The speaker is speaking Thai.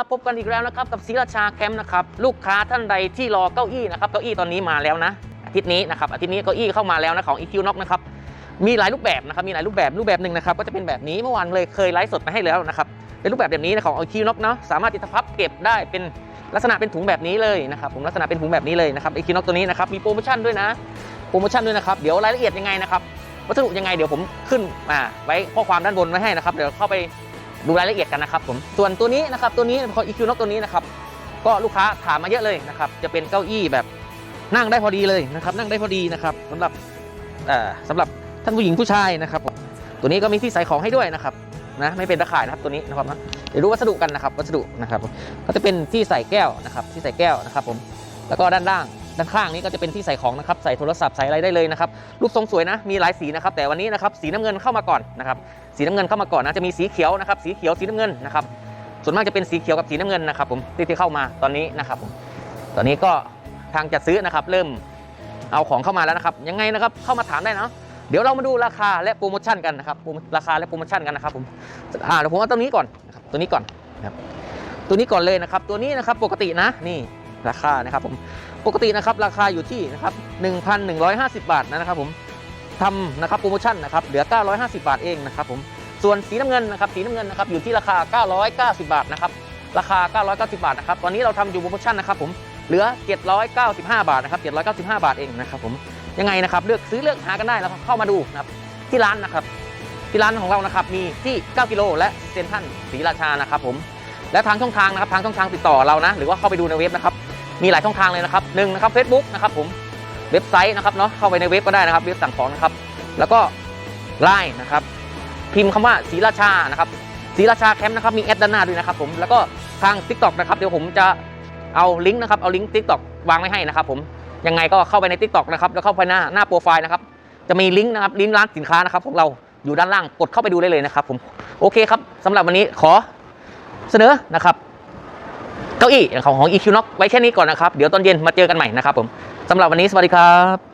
พบกันอีกแล้วนะครับกับศรีราชาแคมป์นะครับลูกค้าท่านใดที่รอเก้าอี้นะครับเก้าอี้ตอนนี้มาแล้วนะอาทิตย์นี้นะครับอาทิตย์นี้เก้าอี้เข้ามาแล้วนะของ EQ n o c นะครับมีหลายรูปแบบนะครับมีหลายรูปแบบรูปแบบหนึ่งนะครับก็จะเป็นแบบนี้เมื่อวานเลยเคยไลฟ์สดมาให้แล้วนะครับเป็นรูปแบบแบบนี้นะของ EQ n o c เนาะสามารถติดพับเก็บได้เป็นลักษณะเป็นถุงแบบนี้เลยนะครับผมลักษณะเป็นถุงแบบนี้เลยนะครับ EQ n o c ตัวนี้นะครับมีโปรโมชั่นด้วยนะโปรโมชั่นด้วยนะครับเดี๋ยวรายละเอียดยังไงนะครับวัสดุยังไงเดี๋ยวผมขึ้นมาไว้ข้อความด้านบนไว้ให้นะครับเดี๋ยวเข้าไป ดูรายละเอียดกันนะครับผมส่วนตัวนี้นะครับตัวนี้ขอ EQ n o ตัวนี้นะครับก็ลูกค้าถามมาเยอะเลยนะครับจะเป็นเก้าอี้แบบนั่งได้พอดีเลยนะครับนั่งได้พอดีนะครับสำหรับเอ่อสำหรับท่านผู้หญิงผู้ชายนะครับตัวนี้ก็มีที่ใส่ของให้ด้วยนะครับนะไม่เป็นตะข่ายนะครับตัวนี้นะครับนะเดี๋ยวดูวัสดุกันนะครับวัสดุนะครับก็จะเป็นที่ใส่แก้วนะครับที่ใส่แก้วนะครับผมแล้วก็ด้านล่าง ด้านข้างนี้ก็จะเป็นที่ใส่ของนะครับ ใส่โทรศัพท์ใส่อะไรได้เลยนะครับ รูปทรงสวยนะ มีหลายสีนะครับ แต่วันนี้นะครับ สีน้ำเงินเข้ามาก่อนนะครับ สีน้ำเงินเข้ามาก่อนนะ จะมีสีเขียวนะครับ สีเขียว สีน้ำเงินนะครับ ส่วนมากจะเป็นสีเขียวกับสีน้ำเงินนะครับผมที่ที่เข้ามาตอนนี้นะครับผม ตอนนี้ก็ทางจัดซื้อนะครับ เริ่มเอาของเข้ามาแล้วนะครับ ยังไงนะครับ เข้ามาถามได้นะเดี๋ยวเรามาดูราคาและโปรโมชั่นกันนะครับโปรโมราคาและโปรโมชั่นกันนะครับผม อ่าเดี๋ยวผมเอาตัวนี้ก่อนนะครับ ตัวนี้ก่อนนะครับ ตัวนี้ก่อนเลยนะครับ ตัวนี้นะครับ ปกตินะ นี่ ราคานะครับผมปกตินะครับราคาอยู่ที่นะครับ1,150 บาทนะครับผมทำนะครับโปรโมชั่นนะครับเหลือ 950 บาทเองนะครับผมส่วนสีน้ำเงินนะครับสีน้ำเงินนะครับอยู่ที่ราคา 990 บาทนะครับราคา 990 บาทนะครับตอนนี้เราทำอยู่โปรโมชั่นนะครับผมเหลือ 795 บาทนะครับ795 บาทเองนะครับผมยังไงนะครับเลือกซื้อเลือกหากันได้แล้วเข้ามาดูนะครับที่ร้านนะครับที่ร้านของเรานะครับมีที่ 9 กิโลและเซ็นทรัลศรีราชานะครับผมและทางช่องทางนะครับทางช่องทางติดต่อเรานะ หรือว่าเข้าไปดูในเว็บนะครับ มีหลายช่องทางเลยนะครับหนึ่งนะครับเฟซบุ๊กนะครับผมเว็บไซต์นะครับเนาะเข้าไปในเว็บก็ได้นะครับเว็บสั่งของนะครับ แล้วก็ไลน์นะครับ พิมพ์คำว่าศรีราชานะครับศรีราชาแคมป์นะครับมีแอดด้านหน้าด้วยนะครับผมแล้วก็ทาง Tik t o อกนะครับเดี๋ยวผมจะเอาลิงก์นะครับเอาลิงก์ Tik t o อกวางไว้ให้นะครับผมยังไงก็เข้าไปใน Tik t o อกนะครับแล้วเข้าไปหน้าหน้าโปรไฟล์นะครับจะมีลิงก์นะครับลิงก์ร้านสินค้านะครับของเราอยู่ด้านล่างกดเข้าไปดูได้เลยนะครับผมโอเคครับสำหรับวันนี้ขอเสนอนะครับ เก้าอี้ของของ EQ n o ไว้แค่นี้ก่อนนะครับ เดี๋ยวตอนเย็นมาเจอกันใหม่นะครับผมสำหรับวันนี้สวัสดีครับ